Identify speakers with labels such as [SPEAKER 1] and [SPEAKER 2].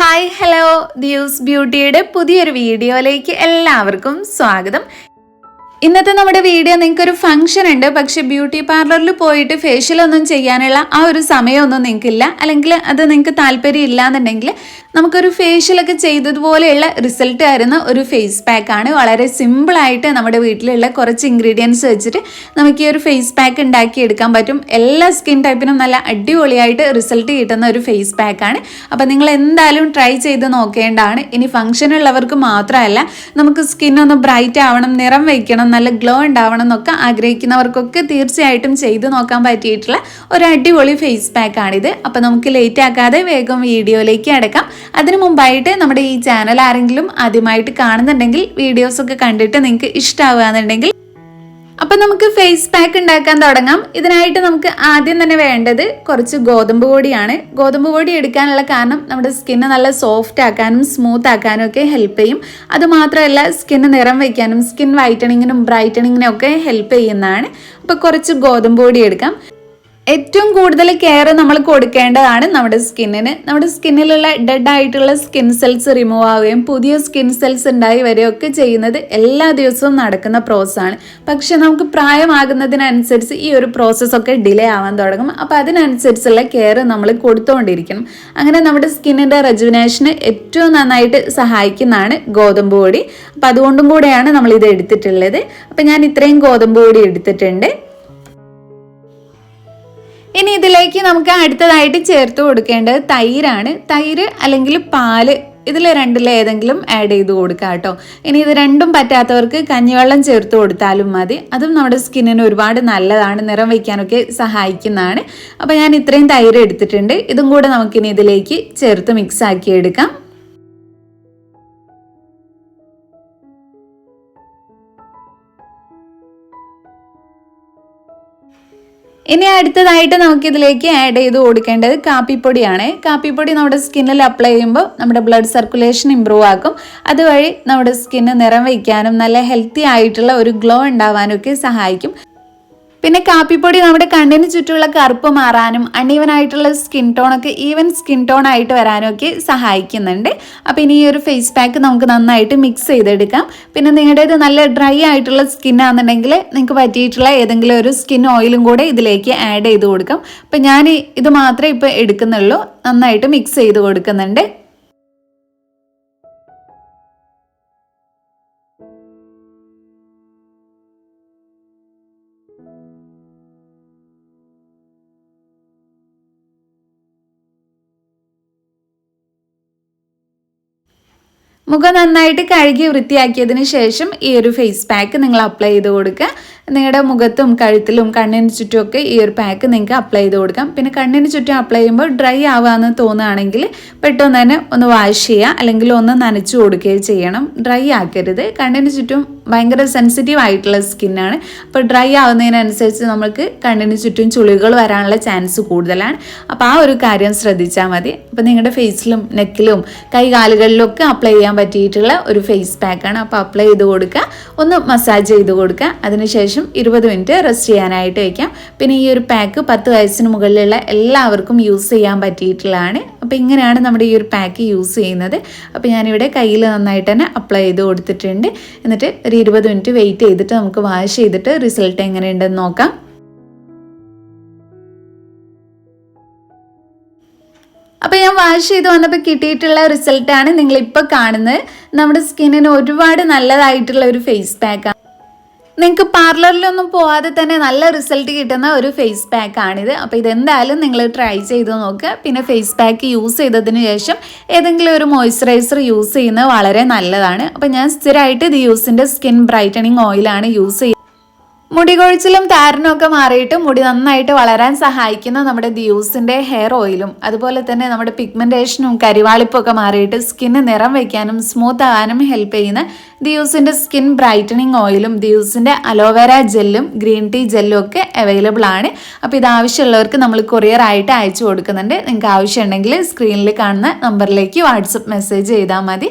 [SPEAKER 1] Hi hello ദ്യൂസ് ബ്യൂട്ടിയുടെ പുതിയൊരു വീഡിയോയിലേക്ക് എല്ലാവർക്കും സ്വാഗതം. ഇന്നത്തെ നമ്മുടെ വീഡിയോ നിങ്ങൾക്ക് ഒരു ഫംഗ്ഷൻ ഉണ്ട്. പക്ഷെ ബ്യൂട്ടി പാർലറിൽ പോയിട്ട് ഫേഷ്യൽ ഒന്നും ചെയ്യാനുള്ള ആ ഒരു സമയമൊന്നും നിങ്ങൾക്കില്ല. അല്ലെങ്കിൽ അത് നിങ്ങൾക്ക് താല്പര്യം ഇല്ലാന്നുണ്ടെങ്കിൽ നമുക്കൊരു ഫേഷ്യലൊക്കെ ചെയ്തതുപോലെയുള്ള റിസൾട്ട് തരുന്ന ഒരു ഫേസ് പാക്ക് ആണ്. വളരെ സിമ്പിളായിട്ട് നമ്മുടെ വീട്ടിലുള്ള കുറച്ച് ഇൻഗ്രീഡിയൻസ് വെച്ചിട്ട് നമുക്ക് ഈ ഒരു ഫേസ് പാക്ക് ഉണ്ടാക്കി എടുക്കാൻ പറ്റും. എല്ലാ സ്കിൻ ടൈപ്പിനും നല്ല അടിപൊളിയായിട്ട് റിസൾട്ട് കിട്ടുന്ന ഒരു ഫേസ് പാക്ക് ആണ്. അപ്പോൾ നിങ്ങൾ എന്തായാലും ട്രൈ ചെയ്ത് നോക്കേണ്ടതാണ്. ഇനി ഫംഗ്ഷൻ ഉള്ളവർക്ക് മാത്രമല്ല നമുക്ക് സ്കിൻ ഒന്ന് ബ്രൈറ്റ് ആവണം നിറം വയ്ക്കണം നല്ല ഗ്ലോ ഉണ്ടാവണം എന്നൊക്കെ ആഗ്രഹിക്കുന്നവർക്കൊക്കെ തീർച്ചയായിട്ടും ചെയ്ത് നോക്കാൻ പറ്റിയിട്ടുള്ള ഒരു അടിപൊളി ഫേസ് പാക്ക് ആണിത്. അപ്പോൾ നമുക്ക് ലേറ്റ് ആക്കാതെ വേഗം വീഡിയോയിലേക്ക് അടക്കാം. അതിനു മുമ്പായിട്ട് നമ്മുടെ ഈ ചാനൽ ആരെങ്കിലും ആദ്യമായിട്ട് കാണുന്നുണ്ടെങ്കിൽ വീഡിയോസൊക്കെ കണ്ടിട്ട് നിങ്ങൾക്ക് ഇഷ്ടമാവുകയെന്നുണ്ടെങ്കിൽ അപ്പം നമുക്ക് ഫേസ് പാക്ക് ഉണ്ടാക്കാൻ തുടങ്ങാം. ഇതിനായിട്ട് നമുക്ക് ആദ്യം തന്നെ വേണ്ടത് കുറച്ച് ഗോതമ്പ് പൊടിയാണ്. ഗോതമ്പ് പൊടി എടുക്കാനുള്ള കാരണം നമ്മുടെ സ്കിന്ന് നല്ല സോഫ്റ്റ് ആക്കാനും സ്മൂത്ത് ആക്കാനും ഒക്കെ ഹെൽപ്പ് ചെയ്യും. അതുമാത്രമല്ല സ്കിന്ന് നിറം വയ്ക്കാനും സ്കിൻ വൈറ്റണിങ്ങിനും ബ്രൈറ്റണിങ്ങിനും ഒക്കെ ഹെൽപ്പ് ചെയ്യുന്നതാണ്. അപ്പോൾ കുറച്ച് ഗോതമ്പ് പൊടി എടുക്കാം. ഏറ്റവും കൂടുതൽ കെയർ നമ്മൾ കൊടുക്കേണ്ടതാണ് നമ്മുടെ സ്കിന്നിന് നമ്മുടെ സ്കിന്നിലുള്ള ഡെഡ് ആയിട്ടുള്ള സ്കിൻ സെൽസ് റിമൂവ് ആവുകയും പുതിയ സ്കിൻ സെൽസ് ഉണ്ടായി വരികയൊക്കെ ചെയ്യുന്നത് എല്ലാ ദിവസവും നടക്കുന്ന പ്രോസസ്സാണ് പക്ഷെ നമുക്ക് പ്രായമാകുന്നതിനനുസരിച്ച് ഈ ഒരു പ്രോസസ്സൊക്കെ ഡിലേ ആവാൻ തുടങ്ങും. അപ്പോൾ അതിനനുസരിച്ചുള്ള കെയർ നമ്മൾ കൊടുത്തുകൊണ്ടിരിക്കണം അങ്ങനെ നമ്മുടെ സ്കിന്നിന്റെ റെജുവിനേഷന് ഏറ്റവും നന്നായിട്ട് സഹായിക്കുന്നതാണ് ഗോതമ്പ് പൊടി. അപ്പം അതുകൊണ്ടും കൂടെയാണ് നമ്മൾ ഇത് എടുത്തിട്ടുള്ളത്. അപ്പം ഞാൻ ഇത്രയും ഗോതമ്പ് പൊടി എടുത്തിട്ടുണ്ട്. ഇനി ഇതിലേക്ക് നമുക്ക് അടുത്തതായിട്ട് ചേർത്ത് കൊടുക്കേണ്ടത് തൈരാണ്. തൈര് അല്ലെങ്കിൽ പാൽ. ഇതിൽ രണ്ടിൽ ഏതെങ്കിലും ആഡ് ചെയ്ത് കൊടുക്കുക കേട്ടോ. ഇനി ഇത് രണ്ടും പറ്റാത്തവർക്ക് കഞ്ഞിവെള്ളം ചേർത്ത് കൊടുത്താലും മതി. അതും നമ്മുടെ സ്കിന്നിന് ഒരുപാട് നല്ലതാണ്. നിറം വയ്ക്കാനൊക്കെ സഹായിക്കുന്നതാണ്. അപ്പോൾ ഞാൻ ഇത്രയും തൈര് എടുത്തിട്ടുണ്ട്. ഇതും കൂടെ നമുക്കിനി ഇതിലേക്ക് ചേർത്ത് മിക്സ് ആക്കി എടുക്കാം. ഇനി അടുത്തതായിട്ട് നമുക്ക് ഇതിലേക്ക് ആഡ് ചെയ്ത് കൊടുക്കേണ്ടത് കാപ്പിപ്പൊടിയാണ്. കാപ്പിപ്പൊടി നമ്മുടെ സ്കിന്നിൽ അപ്ലൈ ചെയ്യുമ്പോൾ നമ്മുടെ ബ്ലഡ് സർക്കുലേഷൻ ഇമ്പ്രൂവ് ആക്കും. അതുവഴി നമ്മുടെ സ്കിന്ന് നിറം വയ്ക്കാനും നല്ല ഹെൽത്തി ആയിട്ടുള്ള ഒരു ഗ്ലോ ഉണ്ടാവാനും ഒക്കെ സഹായിക്കും. പിന്നെ കാപ്പിപ്പൊടി നമ്മുടെ കണ്ണിന് ചുറ്റുമുള്ള കറുപ്പ് മാറാനും അണീവനായിട്ടുള്ള സ്കിൻ ടോണൊക്കെ ഈവൻ സ്കിൻ ടോൺ ആയിട്ട് വരാനും ഒക്കെ സഹായിക്കുന്നുണ്ട്. അപ്പോൾ ഇനി ഈ ഒരു ഫേസ് പാക്ക് നമുക്ക് നന്നായിട്ട് മിക്സ് ചെയ്തെടുക്കാം. പിന്നെ നിങ്ങളുടേത് നല്ല ഡ്രൈ ആയിട്ടുള്ള സ്കിൻ ആണെന്നുണ്ടെങ്കിൽ നിങ്ങൾക്ക് പറ്റിയിട്ടുള്ള ഏതെങ്കിലും ഒരു സ്കിൻ ഓയിലും കൂടെ ഇതിലേക്ക് ആഡ് ചെയ്ത് കൊടുക്കാം. അപ്പം ഞാൻ ഇത് മാത്രമേ ഇപ്പോൾ എടുക്കുന്നുള്ളൂ. നന്നായിട്ട് മിക്സ് ചെയ്ത് കൊടുക്കുന്നുണ്ട്. മുഖം നന്നായിട്ട് കഴുകി വൃത്തിയാക്കിയതിന് ശേഷം ഈ ഒരു ഫേസ് പാക്ക് നിങ്ങൾ അപ്ലൈ ചെയ്ത് കൊടുക്കുക. നിങ്ങളുടെ മുഖത്തും കഴുത്തിലും കണ്ണിന് ചുറ്റുമൊക്കെ ഈ ഒരു പാക്ക് നിങ്ങൾക്ക് അപ്ലൈ ചെയ്ത് കൊടുക്കാം. പിന്നെ കണ്ണിന് ചുറ്റും അപ്ലൈ ചെയ്യുമ്പോൾ ഡ്രൈ ആവാന്ന് തോന്നുകയാണെങ്കിൽ പെട്ടെന്ന് തന്നെ ഒന്ന് വാഷ് ചെയ്യുക അല്ലെങ്കിൽ ഒന്ന് നനച്ചു കൊടുക്കുകയോ ചെയ്യണം. ഡ്രൈ ആക്കരുത്. കണ്ണിന് ചുറ്റും ഭയങ്കര സെൻസിറ്റീവ് ആയിട്ടുള്ള സ്കിന്നാണ് അപ്പോൾ ഡ്രൈ ആവുന്നതിനനുസരിച്ച് നമുക്ക് കണ്ണിന് ചുറ്റും ചുളികൾ വരാനുള്ള ചാൻസ് കൂടുതലാണ്. അപ്പോൾ ആ ഒരു കാര്യം ശ്രദ്ധിച്ചാൽ മതി. അപ്പോൾ നിങ്ങളുടെ ഫേസിലും നെക്കിലും കൈകാലുകളിലും ഒക്കെ അപ്ലൈ ചെയ്യാൻ പറ്റിയിട്ടുള്ള ഒരു ഫേസ് പാക്കാണ് അപ്പോൾ അപ്ലൈ ചെയ്ത് കൊടുക്കുക. ഒന്ന് മസാജ് ചെയ്ത് കൊടുക്കുക. അതിനുശേഷം ഇരുപത് മിനിറ്റ് റെസ്റ്റ് ചെയ്യാനായിട്ട് വയ്ക്കാം പിന്നെ ഈ ഒരു പാക്ക് പത്ത് വയസ്സിന് മുകളിലുള്ള എല്ലാവർക്കും യൂസ് ചെയ്യാൻ പറ്റിയിട്ടുള്ളതാണ്. അപ്പോൾ ഇങ്ങനെയാണ് നമ്മുടെ ഈ ഒരു പാക്ക് യൂസ് ചെയ്യുന്നത്. അപ്പോൾ ഞാനിവിടെ കയ്യിൽ നന്നായിട്ട് തന്നെ അപ്ലൈ ചെയ്ത് കൊടുത്തിട്ടുണ്ട്. എന്നിട്ട് ഒരു ഇരുപത് മിനിറ്റ് വെയിറ്റ് ചെയ്തിട്ട് നമുക്ക് വാഷ് ചെയ്തിട്ട് റിസൾട്ട് എങ്ങനെയുണ്ടെന്ന് നോക്കാം. അപ്പോൾ ഞാൻ വാഷ് ചെയ്ത് വന്നപ്പോൾ കിട്ടിയിട്ടുള്ള റിസൾട്ടാണ് നിങ്ങളിപ്പോൾ കാണുന്നത്. നമ്മുടെ സ്കിന്നിന് ഒരുപാട് നല്ലതായിട്ടുള്ള ഒരു ഫേസ് പാക്കാണ്. നിങ്ങൾക്ക് പാർലറിലൊന്നും പോവാതെ തന്നെ നല്ല റിസൾട്ട് കിട്ടുന്ന ഒരു ഫേസ് പാക്ക് ആണിത്. അപ്പോൾ ഇതെന്തായാലും നിങ്ങൾ ട്രൈ ചെയ്ത് നോക്കുക. പിന്നെ ഫേസ് പാക്ക് യൂസ് ചെയ്തതിന് ശേഷം ഏതെങ്കിലും ഒരു മോയ്സ്ചറൈസർ യൂസ് ചെയ്യുന്നത് വളരെ നല്ലതാണ്. അപ്പോൾ ഞാൻ സ്ഥിരമായിട്ട് ഇത് യൂസിന്റെ സ്കിൻ ബ്രൈറ്റനിങ് ഓയിലാണ് യൂസ് ചെയ്യുന്നത്. മുടി കൊഴിച്ചിലും താരനും ഒക്കെ മാറിയിട്ട് മുടി നന്നായിട്ട് വളരാൻ സഹായിക്കുന്ന നമ്മുടെ ദ്യൂസിന്റെ ഹെയർ ഓയിലും അതുപോലെ തന്നെ നമ്മുടെ പിഗ്മെന്റേഷനും കരിവാളിപ്പും ഒക്കെ മാറിയിട്ട് സ്കിന്ന് നിറം വയ്ക്കാനും സ്മൂത്ത് ആവാനും ഹെൽപ്പ് ചെയ്യുന്ന ദ്യൂസിന്റെ സ്കിൻ ബ്രൈറ്റനിങ് ഓയിലും ദ്യൂസിന്റെ അലോവേര ജെല്ലും ഗ്രീൻ ടീ ജെല്ലും ഒക്കെ അവൈലബിൾ ആണ്. അപ്പോൾ ഇത് ആവശ്യമുള്ളവർക്ക് നമ്മൾ കൊറിയർ ആയിട്ട് അയച്ചു കൊടുക്കുന്നുണ്ട്. നിങ്ങൾക്ക് ആവശ്യമുണ്ടെങ്കിൽ സ്ക്രീനിൽ കാണുന്ന നമ്പറിലേക്ക് വാട്സപ്പ് മെസ്സേജ് ചെയ്താൽ മതി.